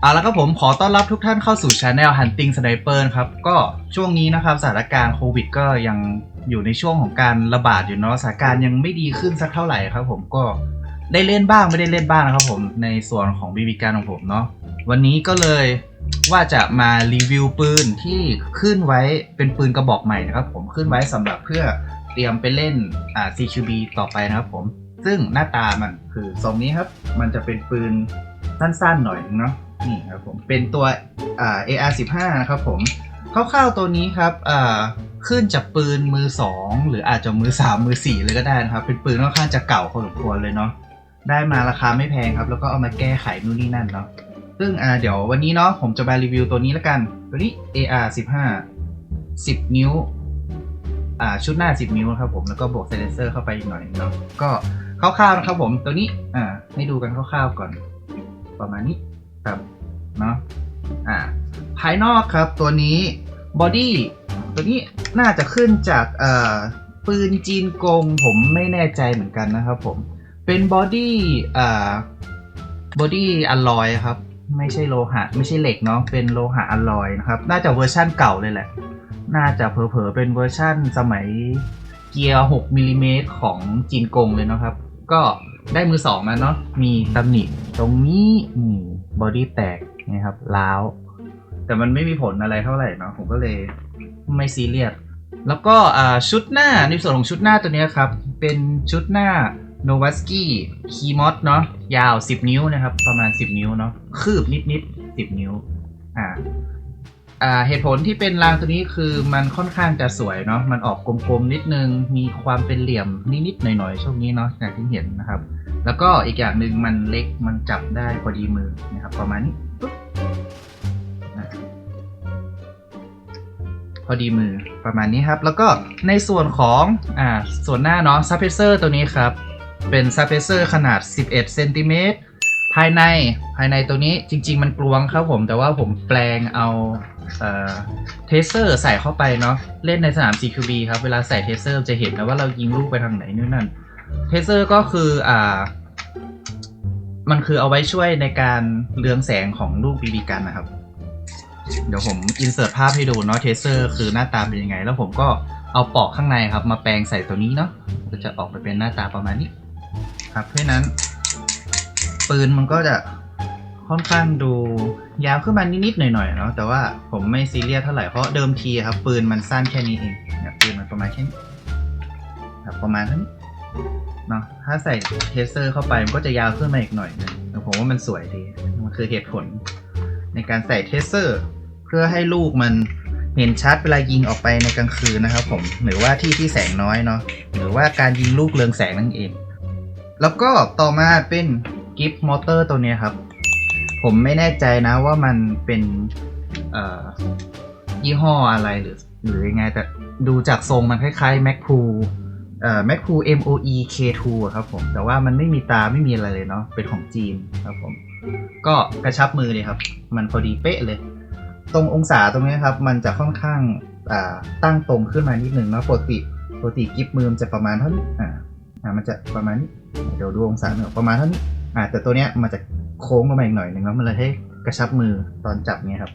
เอาละครับผมขอต้อนรับทุกท่านเข้าสู่ช anel Hunting Sniper ครับก็ช่วงนี้นะครับสถานการณ์โควิดก็ยังอยู่ในช่วงของการระบาดอยู่เนาะสถานการณ์ยังไม่ดีขึ้นสักเท่าไหร่ครับ ผมก็ได้เล่นบ้างไม่ได้เล่นบ้างนะครับผมในส่วนของบีบีการของผมเนาะวันนี้ก็เลยว่าจะมารีวิวปืนที่ขึ้นไว้เป็นปืนกระบอกใหม่นะครับ ผมขึ้นไว้สำหรับเพื่อเตรียมไปเล่นอ่า CQB ต่อไปนะครับผม ซึ่งหน้าตามันคือทรงนี้ครับ มันจะเป็นปืนสั้นๆหน่อยเนาะ นี่ครับผมเป็นตัวอ่า AR15 นะครับผมคร่าวๆตัวนี้ครับอ่าขึ้นจากปืนมือ 2 หรืออาจจะมือ 3 มือ 4 เลยก็ได้นะครับ เป็นปืนค่อนข้างจะเก่าพอสมควรเลยเนาะได้มาราคาไม่แพงครับ แล้วก็เอามาแก้ไขนู่นนี่นั่นเนาะซึ่งอ่าเดี๋ยววันนี้เนาะผมจะมารีวิวตัวนี้แล้วกัน ตัวนี้ AR15 10 นิ้วอ่าชุดหน้า 10 นิ้วครับผมแล้วก็บวกไซเลนเซอร์เข้าไปอีกหน่อยเนาะก็คร่าวๆนะครับผมตัวนี้อ่าให้ดูกันคร่าวๆก่อน ประมาณนี้ ครับเนาะอ่าภายนอกครับตัวนี้บอดี้ตัวนี้น่าจะขึ้นจากเอ่อปืนจีนกงผมไม่แน่ใจเหมือนกันนะครับผม เป็นบอดี้อ่าบอดี้อลลอยครับ ไม่ใช่โลหะ ไม่ใช่เหล็กเนาะเป็นโลหะอลลอยนะครับ น่าจะเวอร์ชั่นเก่าเลยแหละ น่าจะเผลอๆเป็นเวอร์ชั่นสมัยเกียร์ 6มิลลิเมตรของจีนกงเลยนะครับ ก็ได้มือสองมาเนาะมีตำหนิตรงนี้นี่ บอดี้แตกนะครับล้าวแต่มันไม่มีผลอะไรเท่าไหร่เนาะผมก็เลยไม่ซีเรียสแล้วก็ชุดหน้าในส่วนของชุดหน้าตัวนี้ครับ เป็นชุดหน้า n o v a s k i k e y m o d เนาะยาว 10 นิ้วนะครับ ประมาณ 10 นิ้วเนาะคืบนิดๆ10 นิ้วอ่า อ่าเหตุผลที่เป็นรางตัวนี้คือมันค่อนข้างจะสวยเนาะมันออกกลมๆนิดนึง มีความเป็นเหลี่ยมนิดๆหน่อยๆช่วงนี้เนาะอย่างที่เห็นนะครับ แล้วก็อีกอย่างหนึ่งมันเล็กมันจับได้พอดีมือนะครับ ประมาณนี้พอดีมือประมาณนี้ครับ แล้วก็ในส่วนของอ่าส่วนหน้าเนาะซับเพเซอร์ตัวนี้ครับ เป็นซับเพเซอร์ขนาด 11เซนติเมตร ภายในภายในตัวนี้จริง ๆ มันกลวงครับผม แต่ว่าผมแปลงเอาเอ่อเทเซอร์ใส่เข้าไปเนาะเล่นในสนาม CQB ครับ เวลาใส่เทเซอร์จะเห็นนะว่าเรายิงลูกไปทางไหนนู่นนั่นเทเซอร์ก็คืออ่า มันคือเอาไว้ช่วยในการเรืองแสงของลูกบีบีกันนะครับ เดี๋ยวผมอินเสิร์ตภาพให้ดูเนาะเทเซอร์คือหน้าตาเป็นยังไง แล้วผมก็เอาปอกข้างในครับ มาแปลงใส่ตัวนี้เนาะก็จะออกมาเป็นหน้าตาประมาณนี้ ครับเพราะนั้น ปืนมันก็จะค่อนข้างดูยาวขึ้นมานิดๆหน่อยๆเนาะแต่ว่าผมไม่ซีเรียสเท่าไหร่เพราะเดิมทีครับปืนมันสั้นแค่นี้เองเนี่ยปืนมันประมาณแค่นี้ครับประมาณเท่านี้เนาะถ้าใส่เทสเซอร์เข้าไปมันก็จะยาวขึ้นมาอีกหน่อยนึงแต่ผมว่ามันสวยดีมันคือเหตุผล ในการใส่เทสเซอร์ เพื่อให้ลูกมันเห็นชัดเวลายิงออกไปในกลางคืนนะครับผมหรือว่าที่ที่แสงน้อยเนาะหรือว่าการยิงลูกเรืองแสงนั่นเอง แล้วก็ต่อมาเป็น กิฟต์มอเตอร์ตัวนี้ครับ ผมไม่แน่ใจนะว่ามันเป็นเอ่อยี่ห้ออะไรหรือหรือยังไงแต่ดูจากทรงมันคล้ายๆ Mac Pro เอ่อ Mac Pro MOE K2 ครับผม แต่ว่ามันไม่มีตาไม่มีอะไรเลยเนาะเป็นของจีนครับผม ก็กระชับมือเลยครับ มันพอดีเป๊ะเลย ตรงองศาตรงนี้ครับ มันจะค่อนข้างอ่าตั้งตรงขึ้นมานิดนึงนะปกติปกติกิฟมือมันจะประมาณเท่านี้อ่าอ่ามันจะประมาณนี้เดี๋ยวดูองศาหน่อยประมาณเท่านี้ อ่าแต่ตัวเนี้ยมันจะโค้งลงมาอีกหน่อยหนึ่งแล้วมันเลยให้กระชับมือตอนจับเนี้ยครับ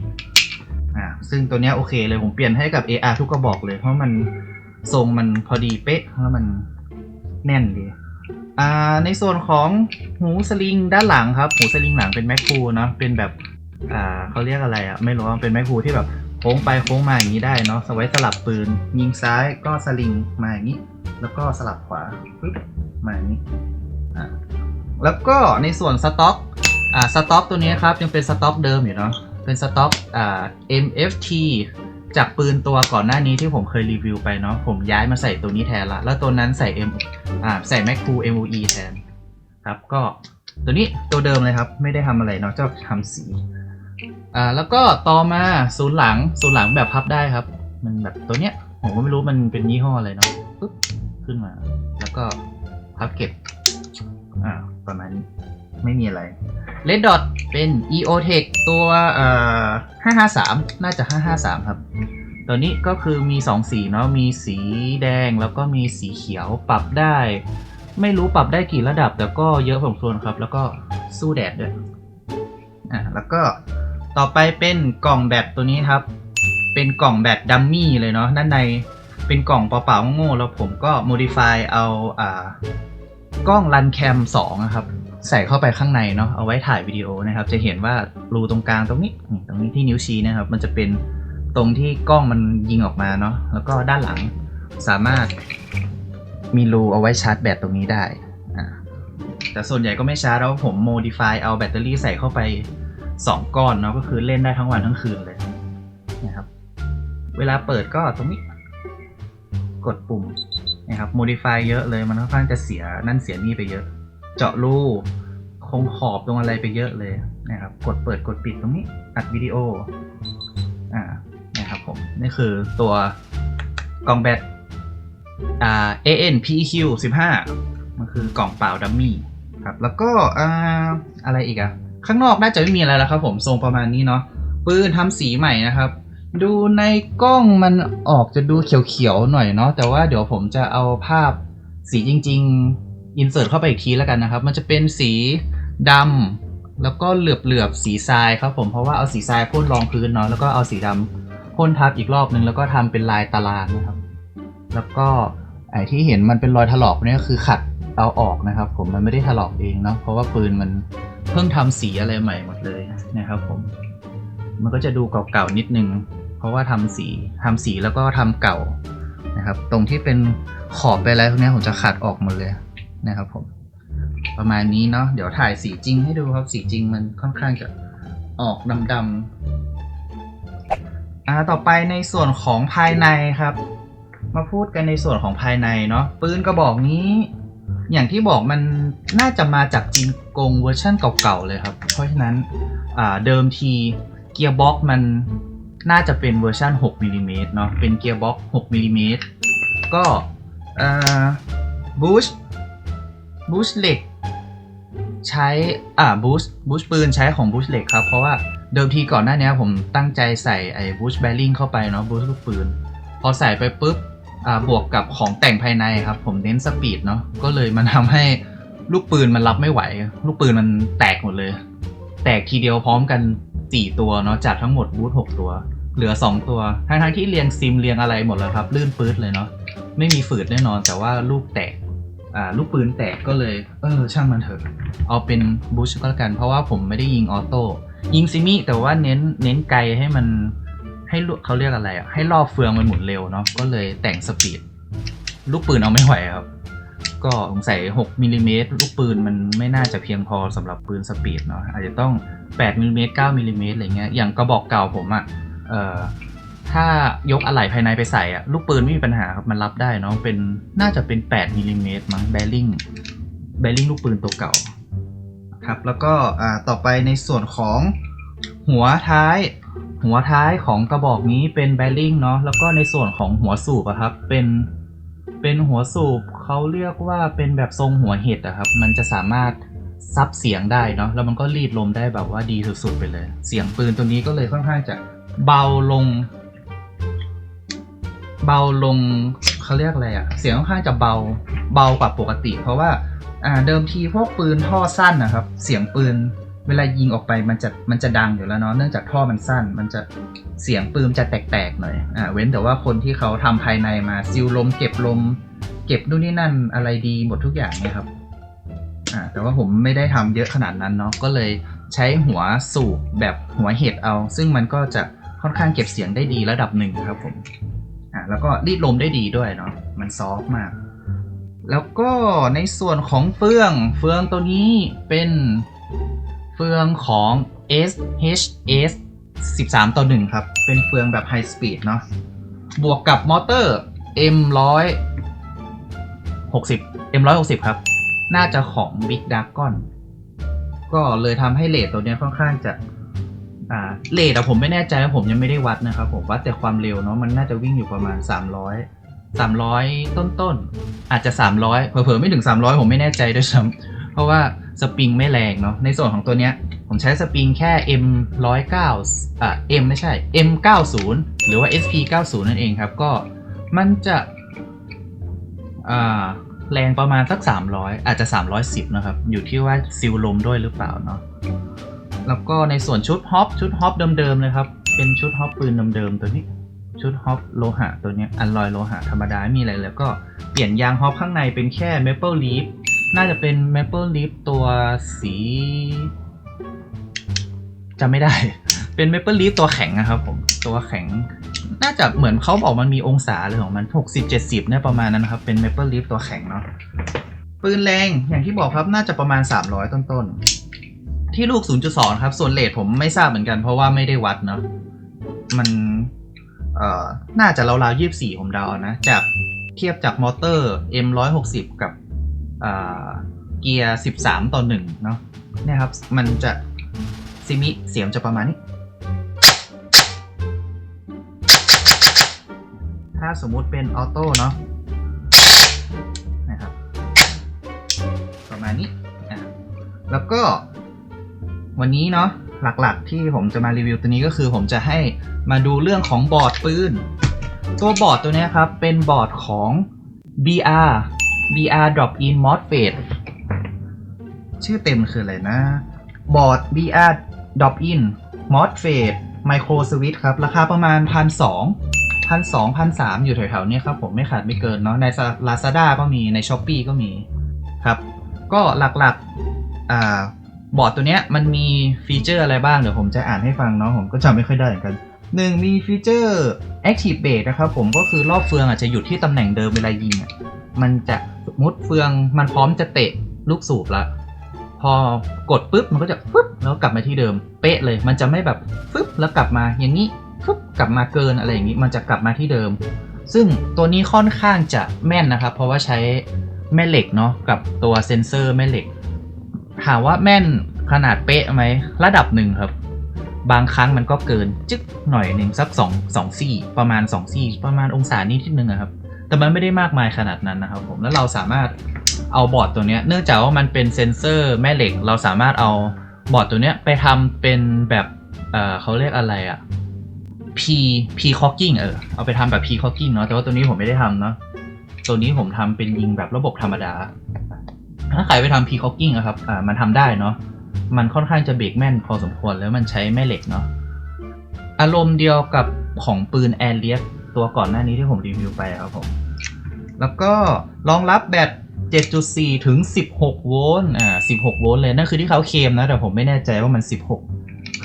อ่า ซึ่งตัวเนี้ยโอเคเลยผมเปลี่ยนให้กับ AR ทุกกระบอกเลย เพราะมันทรงมันพอดีเป๊ะแล้วมันแน่นดี อ่า ในส่วนของหูสลิงด้านหลังครับ หูสลิงหลังเป็นแมคคูเนาะเป็นแบบ อ่าเขาเรียกอะไรอะไม่รู้ว่าเป็นแมคคูที่แบบโค้งไปโค้งมาอย่างนี้ได้เนาะเอาไว้สลับปืน ยิงซ้ายก็สลิงมาอย่างนี้ แล้วก็สลับขวาปึ๊บมาอย่างนี้ อ่า แล้วก็ในส่วนสต็อกอ่าสต็อกตัวนี้ครับยังเป็นสต็อกเดิมอยู่เนาะเป็นสต็อกอ่า MFT จากปืนตัวก่อนหน้านี้ที่ผมเคยรีวิวไปเนาะผมย้ายมาใส่ตัวนี้แทนละ แล้วตัวนั้นใส่ M อ่าใส่ Mac Pro MOE แทนครับก็ตัวนี้ตัวเดิมเลยครับ ไม่ได้ทำอะไรเนาะจะทำสีอ่าแล้วก็ต่อมาศูนย์หลังศูนย์หลังแบบพับได้ครับ มันแบบตัวเนี้ยผมก็ไม่รู้มันเป็นยี่ห้ออะไรเนาะปึ๊บขึ้นมา แล้วก็พับเก็บอ่า ประมาณนี้ไม่มีอะไร Red Dot เป็น EOTech ตัวเอ่อ553 น่าจะ 553 ครับ ตัวนี้ก็คือมี 2 สีเนาะ มีสีแดงแล้วก็มีสีเขียวปรับได้ ไม่รู้ปรับได้กี่ระดับ แต่ก็เยอะพอสมควรครับ แล้วก็สู้แดดด้วย อ่าแล้วก็ต่อไปเป็นกล่องแบตตัวนี้ครับ เป็นกล่องแบตดัมมี่เลยเนาะ ด้านในเป็นกล่องเปล่าๆโง่ๆแล้วผมก็ modify เอาอ่า กล้องรันแคม2นะครับ ใส่เข้าไปข้างในเนาะเอาไว้ถ่ายวิดีโอนะครับ จะเห็นว่ารูตรงกลางตรงนี้ตรงนี้ที่นิ้วชี้นะครับ มันจะเป็นตรงที่กล้องมันยิงออกมาเนาะแล้วก็ด้านหลังสามารถมีรูเอาไว้ชาร์จแบตตรงนี้ได้ แต่ส่วนใหญ่ก็ไม่ชาร์จแล้วผม modify เอาแบตเตอรี่ใส่เข้าไป 2 ก้อนเนาะก็คือเล่นได้ทั้งวันทั้งคืนเลยนะครับ เวลาเปิดก็ตรงนี้ กดปุ่ม นะครับ modify เยอะเลยมันค่อนข้างจะเสียนั่นเสียนี่ไปเยอะ เจาะรูคงขอบตรงอะไรไปเยอะเลยนะครับ กดเปิดกดปิดตรงนี้อัดวิดีโออ่านะครับผมนี่คือตัวกล่องแบตอ่า ANPEQ 15มันคือกล่องเปล่าดัมมี่ครับแล้วก็อ่าอะไรอีกอะข้างนอกน่าจะไม่มีอะไรแล้วครับผมทรงประมาณนี้เนาะปืนทำสีใหม่นะครับ ดูในกล้องมันออกจะดูเขียวๆหน่อยเนาะแต่ว่าเดี๋ยวผมจะเอาภาพสีจริงๆอินเสิร์ตเข้าไปอีกทีแล้วกันนะครับ มันจะเป็นสีดำแล้วก็เหลือบๆสีทรายครับผมเพราะว่าเอาสีทรายพ่นรองพื้นเนาะแล้วก็เอาสีดำพ่นทับอีกรอบนึงแล้วก็ทำเป็นลายตารางนะครับ แล้วก็ไอ้ที่เห็นมันเป็นรอยถลอกเนี่ยก็คือขัดเอาออกนะครับ ผมมันไม่ได้ถลอกเองเนาะเพราะว่าปืนมันเพิ่งทำสีอะไรใหม่หมดเลยนะครับ ผม มันก็จะดูเก่าๆนิดนึง เพราะว่าทำสีทำสีแล้วก็ทำเก่านะครับ ตรงที่เป็นขอบไปอะไรพวกนี้ผมจะขัดออกหมดเลยนะครับผมประมาณนี้เนาะเดี๋ยวถ่ายสีจริงให้ดูครับสีจริงมันค่อนข้างจะออกดำๆอ่าต่อไปในส่วนของภายในครับ มาพูดกันในส่วนของภายในเนาะปืนกระบอกนี้ อย่างที่บอกมันน่าจะมาจากจีนกงเวอร์ชันเก่าๆเลยครับ เพราะฉะนั้นอ่าเดิมทีเกียร์บ็อกมัน น่าจะเป็นเวอร์ชัน6มิลลิเมตรเนาะเป็นเกียร์บ็อกซ์6มิลลิเมตรก็อ่าบูชบูชเหล็กใช้อ่าบูชบูชปืนใช้ของบูชเหล็กครับเพราะว่าเดิมทีก่อนหน้านี้ผมตั้งใจใส่ไอ้บูชแบริ่งเข้าไปเนาะบูชลูกปืน พอใส่ไปปุ๊บอ่าบวกกับของแต่งภายในครับ ผมเน้นสปีดเนาะก็เลยมันทำให้ลูกปืนมันรับไม่ไหว ลูกปืนมันแตกหมดเลย แตกทีเดียวพร้อมกัน 4ตัวเนาะจากทั้งหมดบูท6ตัว เหลือ2ตัวทั้งทั้งที่เรียงซิมเรียงอะไรหมดแล้วครับ ลื่นปื๊ดเลยเนาะไม่มีฝืดแน่นอน แต่ว่าลูกแตกอ่าลูกปืนแตกก็เลย เออ ช่างมันเถอะ เอาเป็นบูชก็แล้วกัน เพราะว่าผมไม่ได้ยิงออโต้ยิงซิมิแต่ว่าเน้นเน้นไกลให้มันให้ลูกเขาเรียกอะไรอะให้รอบเฟืองมันหมุนเร็วเนาะก็เลยแต่งสปีดลูกปืนเอาไม่ไหวครับ ก็สงสัย6มิลลิเมตรลูกปืนมันไม่น่าจะเพียงพอสำหรับปืนสปีดเนาะอาจจะต้อง8มิลลิเมตร9มิลลิเมตรอะไรเงี้ยอย่างกระบอกเก่าผมอะเอ่อถ้ายกอะไหล่ภายในไปใส่อะลูกปืนไม่มีปัญหาครับมันรับได้เนาะเป็นน่าจะเป็น8มิลลิเมตรมั้งแบริ่งแบริ่งลูกปืนตัวเก่าครับแล้วก็อ่าต่อไปในส่วนของหัวท้าย หัวท้ายของกระบอกนี้เป็นแบริ่งเนาะแล้วก็ในส่วนของหัวสูบอะครับเป็นเป็นหัวสูบ เขาเรียกว่าเป็นแบบทรงหัวเห็ดอะครับ มันจะสามารถซับเสียงได้เนาะแล้วมันก็รีดลมได้แบบว่าดีสุดๆไปเลย เสียงปืนตัวนี้ก็เลยค่อนข้างจะเบาลง เบาลงเขาเรียกอะไรอะเสียงค่อนข้างจะเบาเบากว่าปกติ เพราะว่าอ่าเดิมทีพวกปืนท่อสั้นนะครับ เสียงปืนเวลายิงออกไปมันจะมันจะดังอยู่แล้วเนาะเนื่องจากท่อมันสั้น มันจะเสียงปืนจะแตกๆหน่อยอ่าเว้นแต่ว่าคนที่เขาทำภายในมาซิลลมเก็บลม เก็บนู่นนี่นั่นอะไรดีหมดทุกอย่างเนี่ยครับแต่ว่าผมไม่ได้ทำเยอะขนาดนั้นเนาะก็เลยใช้หัวสูบแบบหัวเห็ดเอา ซึ่งมันก็จะค่อนข้างเก็บเสียงได้ดีระดับหนึ่งครับผมแล้วก็รีดลมได้ดีด้วยเนาะมันซอฟมาก แล้วก็ในส่วนของเฟืองเฟืองตัวนี้เป็นเฟืองของ SHS 13 ต่อ 1 ครับ เป็นเฟืองแบบไฮสปีดเนาะ บวกกับมอเตอร์ M100 60 M160 ครับ น่าจะของ Big d r a g o n ก็เลยทำให้เลทตัวนี้ค่อนข้างจะเลทอะผมไม่แน่ใจว่าผมยังไม่ได้วัดนะครับผมวัดแต่ความเร็วเนาะมันน่าจะวิ่งอยู่ประมาณ 300 300 ต้นต้นอาจจะ 300เผลอๆไม่ถึง 300 ผมไม่แน่ใจด้วยซ้ำเพราะว่าสปริงไม่แรงเนาะในส่วนของตัวเนี้ย ผมใช้สปริงแค่ M 109อ่า M ไม่ใช่ M 90หรือว่า SP 90นั่นเองครับ ก็มันจะ แรงประมาณสัก 300 อาจจะ 310 นะครับ อยู่ที่ว่าซิลลมด้วยหรือเปล่าเนาะแล้วก็ในส่วนชุดฮอปชุดฮอปเดิมๆเลยครับ เป็นชุดฮอปปืนเดิมๆตัวนี้ ชุดฮอปโลหะตัวนี้อันลอยโลหะธรรมดาไม่มีอะไรแล้วก็เปลี่ยนยางฮอปข้างในเป็นแค่ Maple Leaf น่าจะเป็น Maple Leaf ตัวสีจำไม่ได้ เป็น Maple Leaf ตัวแข็งนะครับผมตัวแข็ง น่าจะเหมือนเขาบอกมันมีองศาเลยของมัน 60 70เนี่ยประมาณนั้นนะครับ เป็น Maple Leaf ตัวแข็งเนาะปืนแรงอย่างที่บอกครับน่าจะประมาณ 300 ต้นๆ ที่ลูก 0.2 ครับ ส่วนเลทผมไม่ทราบเหมือนกันเพราะว่าไม่ได้วัดเนาะมันเอ่อน่าจะราวๆ 24 ผมเดาเอนะ จากเทียบจากมอเตอร์ M160 กับอ่าเกียร์ 13 ต่อ1เนาะเนี่ยครับมันจะซิมิเสียงจะประมาณนี้ ถ้าสมมุติเป็นออโต้เนาะนะครับประมาณนี้อะแล้วก็วันนี้เนาะหลักๆที่ผมจะมารีวิวตัวนี้ก็คือผมจะให้มาดูเรื่องของบอร์ดปืนตัวบอร์ดตัวนี้ครับ เป็นบอร์ดของ BR BR Drop In MOSFET ชื่อเต็มคืออะไรนะ บอร์ด BR Drop In MOSFET Micro Switch ครับ ราคาประมาณพันสอง พันสองพันสามอยู่แถวๆนี้ครับผมไม่ขาดไม่เกินเนาะใน Lazada ก็มีใน s h อ p e e ก็มีครับ ก็หลักๆอ่าบอร์ดตัวเนี้ยมันมีฟีเจอร์อะไรบ้างเดี๋ยวผมจะอ่านให้ฟังเนาะผมก็จำไม่ค่อยได้เหมือนกันหนึ่งมีฟีเจอร์ Active Base นะครับผมก็คือรอบเฟืองอาจจะหยุดที่ตำแหน่งเดิมเวลายิงอะมันจะมมติเฟืองมันพร้อมจะเตะลูกสูบละพอกดปุ๊บมันก็จะปุ๊บแล้วกลับมาที่เดิมเป๊ะเลย มันจะไม่แบบปุ๊บแล้วกลับมาอย่างนี้ กลับมาเกินอะไรอย่างนี้ มันจะกลับมาที่เดิม ซึ่งตัวนี้ค่อนข้างจะแม่นนะครับ เพราะว่าใช้แม่เหล็กเนาะกับตัวเซนเซอร์แม่เหล็ก ถามว่าแม่นขนาดเป๊ะไหมระดับหนึ่งครับ บางครั้งมันก็เกินจึ๊กหน่อยหนึ่งสักสองสองซี่ ประมาณสองซี่ ประมาณองศานิดที่หนึ่งอะครับ แต่มันไม่ได้มากมายขนาดนั้นนะครับผมแล้วเราสามารถเอาบอร์ดตัวนี้เนื่องจากว่ามันเป็นเซนเซอร์แม่เหล็ก เราสามารถเอาบอร์ดตัวนี้ไปทำเป็นแบบเเขาเรียกอะไรอะ P P cocking เออเอาไปทำแบบ P cocking เนาะแต่ว่าตัวนี้ผมไม่ได้ทำเนาะตัวนี้ผมทำเป็นยิงแบบระบบธรรมดา ถ้าใครไปทำ P cocking อะครับอ่ามันทำได้เนาะมันค่อนข้างจะเบรกแม่นพอสมควรแล้วมันใช้แม่เหล็กเนาะอารมณ์เดียวกับของปืนแอร์เลียตัวก่อนหน้านี้ที่ผมรีวิวไปครับผมแล้วก็รองรับแบต7.4 ถึง 16 โวลต์ อ่า 16 โวลต์เลย นั่นคือที่เขาเคลมนะ แต่ผมไม่แน่ใจว่ามัน 16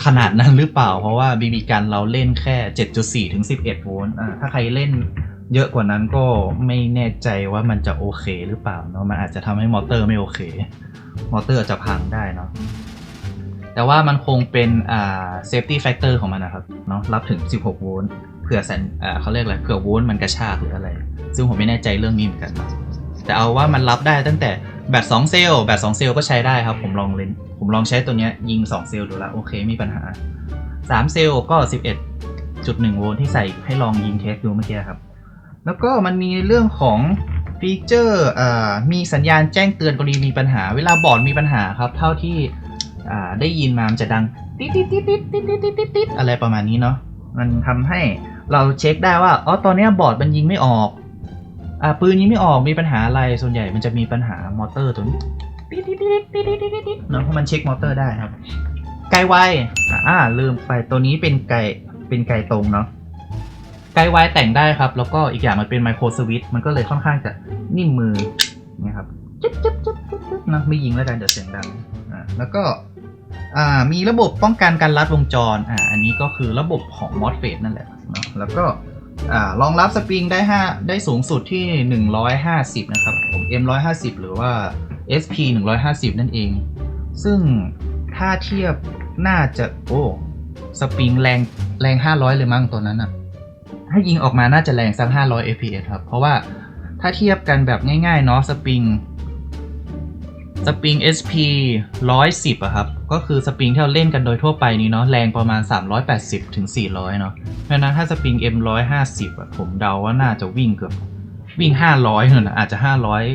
ขนาดนั้นหรือเปล่า เพราะว่าบีบีกันเราเล่นแค่ 7.4 ถึง 11 โวลต์อ่าถ้าใครเล่นเยอะกว่านั้นก็ไม่แน่ใจว่ามันจะโอเคหรือเปล่าเนาะมันอาจจะทำให้มอเตอร์ไม่โอเค มอเตอร์อาจจะพังได้เนาะแต่ว่ามันคงเป็นอ่า safety factor ของมันนะครับเนาะรับถึง 16 โวลต์เผื่อสันอ่าเขาเรียกอะไรเผื่อโวลต์มันกระชากหรืออะไร ซึ่งผมไม่แน่ใจเรื่องนี้เหมือนกันนะ แต่เอาว่ามันรับได้ตั้งแต่แบต2เซลล์แบต2เซลล์ก็ใช้ได้ครับ ผมลองเล่นผมลองใช้ตัวเนี้ยยิง 2 เซลล์ดูแล้วโอเคไมมีปัญหา 3 เซลล์ก็ 11.1 โวลต์ที่ใส่ให้ลองยิงเทสดูเมื่อกี้ครับ แล้วก็มันมีเรื่องของฟีเจอร์มีสัญญาณแจ้งเตือนกรณีมีปัญหา เวลาบอร์ดมีปัญหาครับ เท่าที่ได้ยินมามันจะดังติดติดติดติดติดติดติดติดติดอะไรประมาณนี้เนาะมันทำให้เราเช็คได้ว่าอ๋อตอนนี้บอร์ดมันยิงไม่ออก อ่าปืนยิงไม่ออกมีปัญหาอะไรส่วนใหญ่มันจะมีปัญหามอเตอร์ตัวนี้ติดติดติดติดติดติดติดเนาะเพราะมันเช็คมอเตอร์ได้ครับ ไกลไวอ่าลืมไปตัวนี้เป็นไกเป็นไกตรงเนาะไกลไวแต่งได้ครับ แล้วก็อีกอย่างมันเป็นไมโครสวิตมันก็เลยค่อนข้างจะนิ่มมือนะครับจิ๊บจิ๊บจิ๊บจิ๊บจิ๊บนะไม่ยิงแล้วกันเดี๋ยวเสียงดังอ่าแล้วก็อ่ามีระบบป้องกันการลัดวงจรอ่าอันนี้ก็คือระบบของ MOSFET นั่นแหละเนาะแล้วก็ รองรับสปริงได้ 5 ได้สูงสุดที่ 150 นะครับผม M 150 หรือว่า SP 150 นั่นเอง ซึ่งถ้าเทียบน่าจะโอ้สปริงแรงแรง 500 เลยมั้งตัวนั้นอะถ้ายิงออกมาน่าจะแรงสัก500 fps ครับ เพราะว่าถ้าเทียบกันแบบง่ายๆเนาะสปริง สปริง SP 110อะครับ ก็คือสปริงที่เราเล่นกันโดยทั่วไปนี้เนาะแรงประมาณ 380ถึง400 เนาะเพราะฉะนั้นถ้าสปริง M 150อะผมเดาว่าน่าจะวิ่งเกือบวิ่ง 500นั่นนะอาจจะ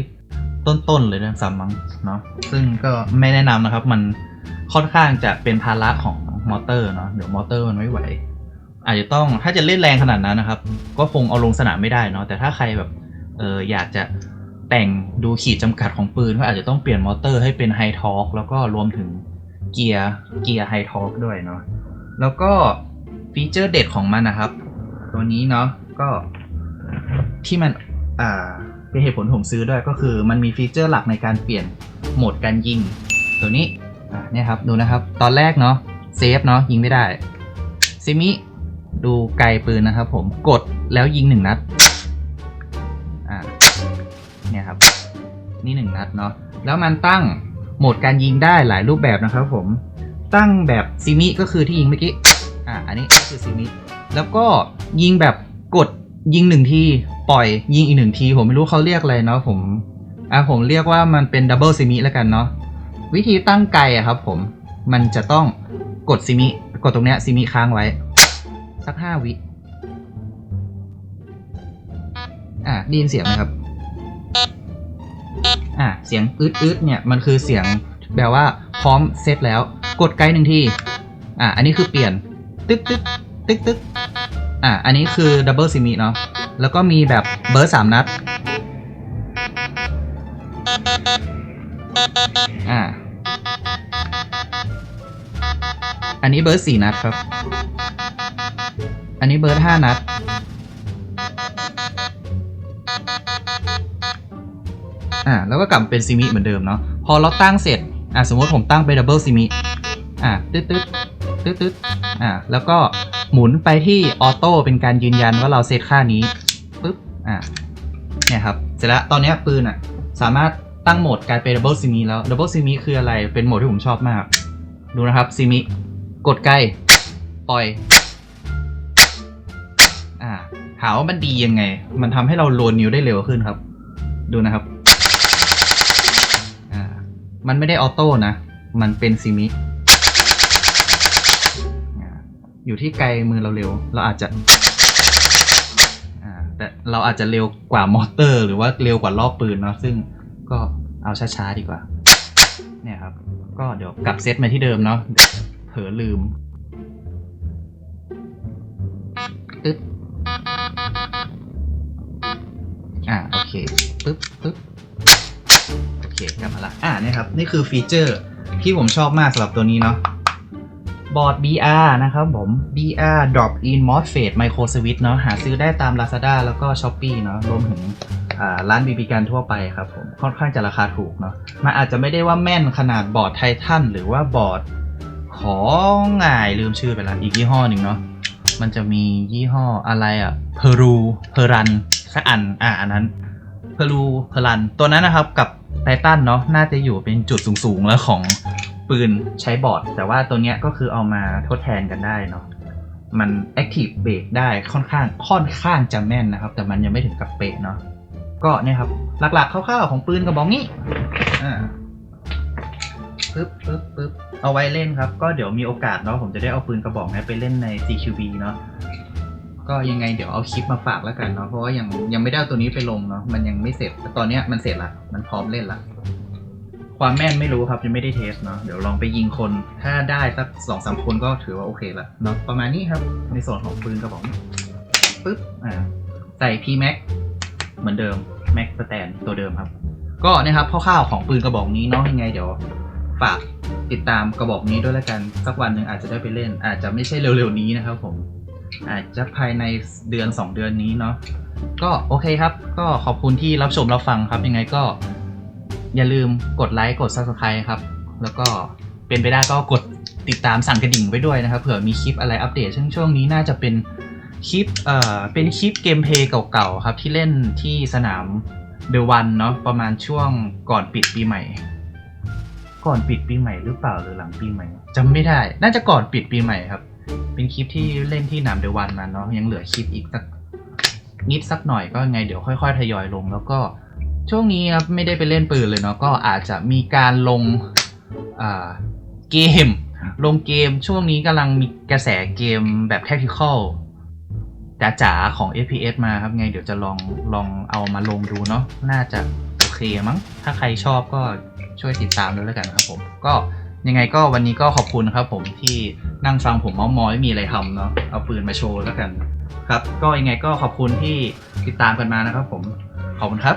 500 ต้นๆเลยนะซ้ำมั้งเนาะซึ่งก็ไม่แนะนำนะครับ มันค่อนข้างจะเป็นภาระของมอเตอร์เนาะเดี๋ยวมอเตอร์มันไม่ไหว อาจจะต้องถ้าจะเล่นแรงขนาดนั้นนะครับ ก็คงเอาลงสนามไม่ได้เนาะแต่ถ้าใครแบบเอออยากจะ แต่งดูขีดจำกัดของปืนก็อาจจะต้องเปลี่ยนมอเตอร์ให้เป็นไฮทอร์กแล้วก็รวมถึงเกียร์เกียร์ไฮทอ r กด้วยเนาะแล้วก็ฟีเจอร์เด็ดของมันนะครับ ตัวนี้เนาะก็ที่มันอ่าเป็นเหตุผลผมซื้อด้วยก็คือมันมีฟีเจอร์หลักในการเปลี่ยนโหมดการยิง ตัวนี้เนี่ยครับดูนะครับ ตอนแรกเนาะเซฟเนาะยิงไม่ได้ซิมิดูไกลปืนนะครับผมกดแล้วยิงหนึ่งนัด นี่หนึ่งนัดเนาะแล้วมันตั้งโหมดการยิงได้หลายรูปแบบนะครับผมตั้งแบบซิมิก็คือที่ยิงเมื่อกี้อะอันนี้ก็คือซิมิแล้วก็ยิงแบบกดยิงหนึ่งทีปล่อยยิงอีกหนึ่งทีผมไม่รู้เขาเรียกอะไรเนาะผมอะผมเรียกว่ามันเป็นดับเบิลซิมิแล้วกันเนาะวิธีตั้งไกลอะครับผมมันจะต้องกดซิมิกดตรงเนี้ยซิมิค้างไว้ สักห้าวิอะได้ยินเสียงไหมครับ อะเสียงอืดอืดเนี่ยมันคือเสียงแบบว่าพร้อมเซตแล้ว กดไกลหนึ่งทีอะอันนี้คือเปลี่ยนตึ๊กตึ๊กตึ๊กตึ๊กอะอันนี้คือดับเบิลซิมิเนาะแล้วก็มีแบบเบิร์สามนัดอะอันนี้เบิร์สี่นัดครับ อันนี้เบิร์ห้านัด อ่าแล้วก็กลับเป็นซิมิเหมือนเดิมเนาะพอเราตั้งเสร็จอ่าสมมติผมตั้งไปดับเบิลซิมิอ่าตึ๊ดตึ๊ดตึ๊ดตึ๊ดอ่าแล้วก็หมุนไปที่ออโต้เป็นการยืนยันว่าเราเซตค่านี้ปึ๊บอ่าเนี่ยครับเสร็จแล้วตอนนี้ปืนอะสามารถตั้งโหมดกลายเป็นดับเบิลซิมิแล้วดับเบิลซิมิคืออะไรเป็นโหมดที่ผมชอบมาก ดูนะครับซิมิกดใกล้ปล่อยอ่าถามว่ามันดียังไง มันทำให้เราโลนนิ้วได้เร็วขึ้นครับ ดูนะครับ มันไม่ได้ออโต้นะ มันเป็นซิมิอยู่ที่ไกลมือเราเร็ว เราอาจจะแต่เราอาจจะเร็วกว่ามอเตอร์ หรือว่าเร็วกว่ารอบปืนเนาะซึ่งก็เอาช้าๆดีกว่า เนี่ยครับ ก็เดี๋ยวกลับเซตมาที่เดิมเนาะเผลอลืมตึ๊ดอ่าโอเคปึ๊บปึ๊บ คกลับมาละอ่าเนี่ยครับ นี่คือฟีเจอร์ที่ผมชอบมากสำหรับตัวนี้เนาะบอร์ด BR นะครับผม BR Drop in MOSFET Micro Switch เนาะหาซื้อได้ตาม Lazada แล้วก็ Shopee เนาะรวมถึงร้านบีบีกันทั่วไปครับผม ค่อนข้างจะราคาถูกเนาะมันอาจจะไม่ได้ว่าแม่นขนาดบอร์ดไททันหรือว่าบอร์ดของง่ายลืมชื่อไปละอีกยี่ห้อหนึ่งเนาะมันจะมียี่ห้ออะไรอะ่ะเพรูเพรันสักอันอ่าอันนั้นเพรูเพรันตัวนั้นนะครับกับ ไททันเนาะน่าจะอยู่เป็นจุดสูงๆแล้วของปืนใช้บอร์ด แต่ว่าตัวเนี้ยก็คือเอามาทดแทนกันได้เนาะมัน Active b r a k ได้ค่อนข้างค่อนข้างจะแม่นนะครับ แต่มันยังไม่ถึงกับเป๊ะเนาะก็เนี่ยครับ หลักๆคร่าวๆของปืนกระบอกนี้อ่าปึ๊บปึ๊บปึ๊บเอาไว้เล่นครับ ก็เดี๋ยวมีโอกาสเนาะผมจะได้เอาปืนกระบอกนี้ไปเล่นใน CQB เนาะ ก็ยังไงเดี๋ยวเอาคลิปมาฝากแล้วกันเนาะเพราะว่ายังยังไม่ได้เอาตัวนี้ไปลงเนาะมันยังไม่เสร็จแต่ตอนเนี้ยมันเสร็จละมันพร้อมเล่นละความแม่นไม่รู้ครับยังไม่ได้เทสเนาะเดี๋ยวลองไปยิงคน ถ้าได้สักสองสามคนก็ถือว่าโอเคละเนาะประมาณนี้ครับ ในส่วนของปืนกระบอกปึ๊บอ่าใส่ P Max เหมือนเดิม Max Stand ตัวเดิมครับ ก็นะครับคร่าวๆของปืนกระบอกนี้เนาะยังไงเดี๋ยวฝากติดตามกระบอกนี้ด้วยแล้วกันสักวันหนึ่งอาจจะได้ไปเล่น อาจจะไม่ใช่เร็วๆนี้นะครับผม อาจจะภายในเดือน 2 เดือนนี้เนาะก็โอเคครับ ก็ขอบคุณที่รับชมรับฟังครับ ยังไงก็ อย่าลืมกดไลค์กด Subscribe ครับ แล้วก็เป็นไปได้ก็กดติดตามสั่งกระดิ่งไว้ด้วยนะครับเผื่อมีคลิปอะไรอัปเดตช่วงช่วงนี้น่าจะเป็นคลิปเอ่อเป็นคลิปเกมเพลย์เก่าๆครับ ที่เล่นที่สนามเดวันเนาะประมาณช่วงก่อนปิดปีใหม่ ก่อนปิดปีใหม่หรือเปล่าหรือหลังปีใหม่จำไม่ได้ น่าจะก่อนปิดปีใหม่ครับ เป็นคลิปที่เล่นที่หนามเดวันมาเนาะยังเหลือคลิปอีกสักนิดสักหน่อยก็ไงเดี๋ยวค่อยๆทยอยลง แล้วก็ช่วงนี้ครับไม่ได้ไปเล่นปืนเลยเนาะก็อาจจะมีการลงเกม ลงเกมช่วงนี้กำลังมีกระแสเกมแบบ tactical จ๋าๆของ FPS มาครับไงเดี๋ยวจะลองลองเอามาลงดูเนาะน่าจะโอเคมั้งถ้าใครชอบก็ช่วยติดตามด้วยแล้วกันครับผมก็ ยังไงก็วันนี้ก็ขอบคุณครับผมที่นั่งฟังผมเมามอยไม่มีอะไรทำเนาะเอาปืนมาโชว์แล้วกัน ครับ ก็ยังไงก็ขอบคุณที่ติดตามกันมานะครับผมขอบคุณครับ